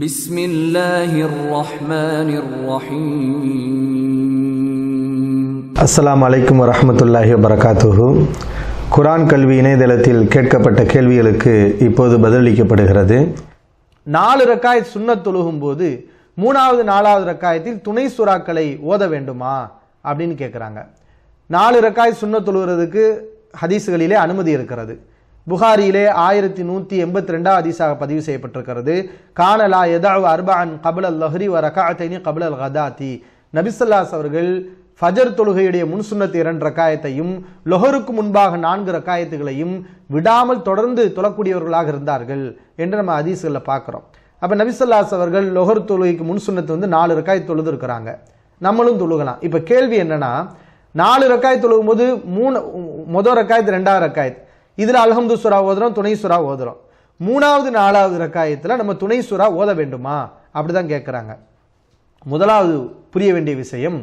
بسم الله الرحمن الرحيم அஸ்ஸலாமு அலைக்கும் வரஹ்மத்துல்லாஹி வபரகாத்துஹு குரான் கல்வி இணையதளத்தில் கேட்கப்பட்ட கேள்விகளுக்கு இப்போது பதிலளிக்கப்படுகிறது நாலு ரக்காயத் சுன்னத் தொழுகும் போது மூணாவது நாலாவது ரக்காயத்தில் துணை சுறாக்களை ஓத வேண்டுமா அப்படின்னு கேட்குறாங்க நாலு ரக்காய் சுன்னத் தொழுகிறதுக்கு ஹதீஸுகளிலே அனுமதி இருக்கிறது புகாரியிலே ஆயிரத்தி நூற்றி எண்பத்தி ரெண்டாம் அதிசாக பதிவு செய்யப்பட்டிருக்கிறது. கானலா எதாவு அர்பான் கபல் அல் லஹரி வ ரகாத்தைனி கபல் அல் கதாத்தி நபிசல்லாஸ் அவர்கள் ஃபஜர் தொழுகையுடைய முன்சுன்னத்து இரண்டு ரக்காயத்தையும் லொஹருக்கு முன்பாக நான்கு ரக்காயத்துகளையும் விடாமல் தொடர்ந்து தொழக்கூடியவர்களாக இருந்தார்கள் என்று நம்ம அதிசுகளில் பார்க்குறோம் அப்போ நபிசல்லாஸ் அவர்கள் லொஹர் தொழுகைக்கு முன்சுன்னத்து வந்து நாலு ரக்காய் தொழுது இருக்கிறாங்க நம்மளும் தொழுகலாம். இப்போ கேள்வி என்னன்னா நாலு ரக்காய் தொழுகும் போது மூணு மொதல் ரக்காயத்து ரெண்டாவது ரக்காயத்து இதில் அலஹம்து சுரா ஓதுறோம் துணை சுரா ஓதுறோம். மூணாவது நாலாவது ரக்காயத்தில் நம்ம துணை சுரா ஓத வேண்டுமா? அப்படிதான் கேட்குறாங்க முதலாவது புரிய வேண்டிய விஷயம்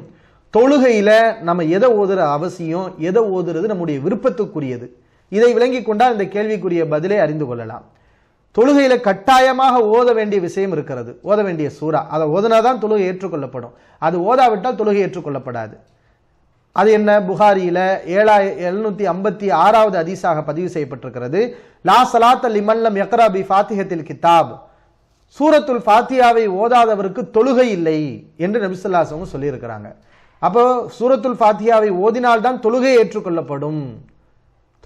தொழுகையில் நம்ம எதை ஓதுற அவசியம் எதை ஓதுறது நம்முடைய விருப்பத்துக்குரியது. இதை விளங்கி கொண்டால் இந்த கேள்விக்குரிய பதிலை அறிந்து கொள்ளலாம். தொழுகையில் கட்டாயமாக ஓத வேண்டிய விஷயம் இருக்கிறது. ஓத வேண்டிய சூறா அதை ஓதுனாதான் தொழுகை ஏற்றுக்கொள்ளப்படும். அது ஓதாவிட்டால் தொழுகை ஏற்றுக்கொள்ளப்படாது. அது என்ன? புகாரியில் ஏழாய எழுநூற்றி ஐம்பத்தி ஆறாவது அதிசாக பதிவு செய்யப்பட்டிருக்கிறது. லா சலாத்த லிமல்லம் யக்ரா பி ஃபாத்திஹத்தில் கிதாப் சூரத்துல் ஃபாத்தியாவை ஓதாதவருக்கு தொழுகை இல்லை என்று நபிசுல்லாசவும் சொல்லியிருக்கிறாங்க. அப்போ சூரத்துல் ஃபாத்தியாவை ஓதினால்தான் தொழுகை ஏற்றுக்கொள்ளப்படும்.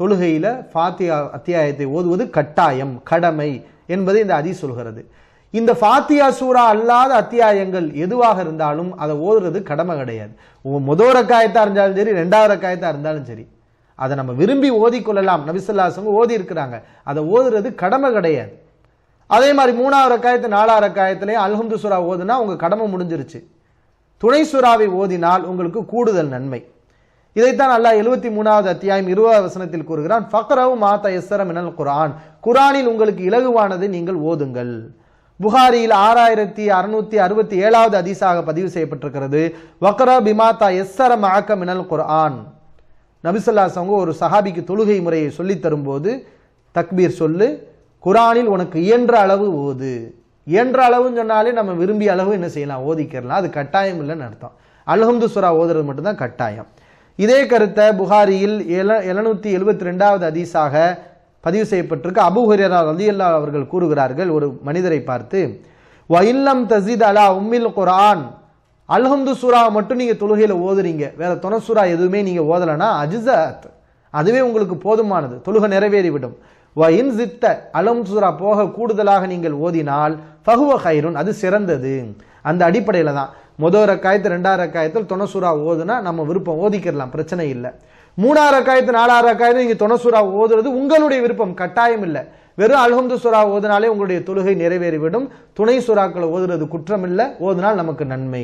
தொழுகையில் ஃபாத்தியா அத்தியாயத்தை ஓதுவது கட்டாயம் கடமை என்பதை இந்த அதி சொல்கிறது. இந்த ஃபாத்தியா சூரா அல்லாத அத்தியாயங்கள் எதுவாக இருந்தாலும் அதை ஓதுறது கடமை கிடையாது. முதல் ரக்காயத்தாக இருந்தாலும் சரி ரெண்டாவது ரக்காயத்தாக இருந்தாலும் சரி அதை நம்ம விரும்பி ஓதிக்கொள்ளலாம் நபிசல்லாசவங்க ஓதி இருக்கிறாங்க. அதை ஓதுறது கடமை கிடையாது. அதே மாதிரி மூணாவது ரக்காயத்து நாலாவது ரக்காயத்திலே அல்ஹம்து சூரா ஓதுனா உங்கள் கடமை முடிஞ்சிருச்சு. துணை சுறாவை ஓதினால் உங்களுக்கு கூடுதல் நன்மை. இதைத்தான் அல்லாஹ் எழுபத்தி மூணாவது அத்தியாயம் இருபதாவது வசனத்தில் கூறுகிறான் ஃபக்ரவு மாத எஸ்ஸரம் மினல் குரான் குரானில் உங்களுக்கு இலகுவானதை நீங்கள் ஓதுங்கள். புகாரியில் ஆறாயிரத்தி அறுநூத்தி அறுபத்தி ஏழாவது அதிசாக பதிவு செய்யப்பட்டிருக்கிறது. வக்ரா பிமாத்தா எஸ்ஸர மஅக்க மினல் குர்ஆன். நபிசல்லாசவங்க ஒரு சஹாபிக்கு தொழுகை முறையை சொல்லித் தரும்போது தக்பீர் சொல்லு குரானில் உனக்கு இயன்ற அளவு ஓது. இயன்ற அளவுன்னு சொன்னாலே நம்ம விரும்பிய அளவு என்ன செய்யலாம்? ஓதிக்கிறலாம் அது கட்டாயம் இல்லைன்னு அர்த்தம். அல்ஹம்து சுரா ஓதுறது மட்டும்தான் கட்டாயம். இதே கருத்தை புகாரியில் எல எழுநூத்தி எழுபத்தி ரெண்டாவது அதிசாக பதிவு செய்யப்பட்டிருக்கு. அபு ஹுரேரா ரலியல்லா அவர்கள் கூறுகிறார்கள் ஒரு மனிதரை பார்த்து வயில்லம் தசீத் அலா உம்மில் குரான் அல்ஹம்து சூரா மட்டும் நீங்கள் தொழுகையில் ஓதுறீங்க. வேற துணை எதுவுமே நீங்கள் ஓதலைன்னா அஜிசத் அதுவே உங்களுக்கு போதுமானது. தொழுகை நிறைவேறிவிடும். வ இன் சித்த. அலம் சூரா போக கூடுதலாக நீங்கள் ஓதினால் ஃபஹுவ ஹைருன் அது சிறந்தது. அந்த அடிப்படையில் தான். முதல் ரக்காயத்து ரெண்டாவது ரக்காயத்தில் துணசூரா ஓதுனா நம்ம விருப்பம் ஓதிக்கிறலாம் பிரச்சனை இல்லை. மூணாவது ரக்காயத்து நாலாவது ரக்காயத்து நீங்கள் துணசூரா ஓதுறது உங்களுடைய விருப்பம் கட்டாயம் இல்லை. வெறும் அல்ஹம்து சுரா ஓதுனாலே உங்களுடைய தொழுகை நிறைவேறிவிடும். துணை சுறாக்களை ஓதுறது குற்றம் இல்லை. ஓதுனால் நமக்கு நன்மை.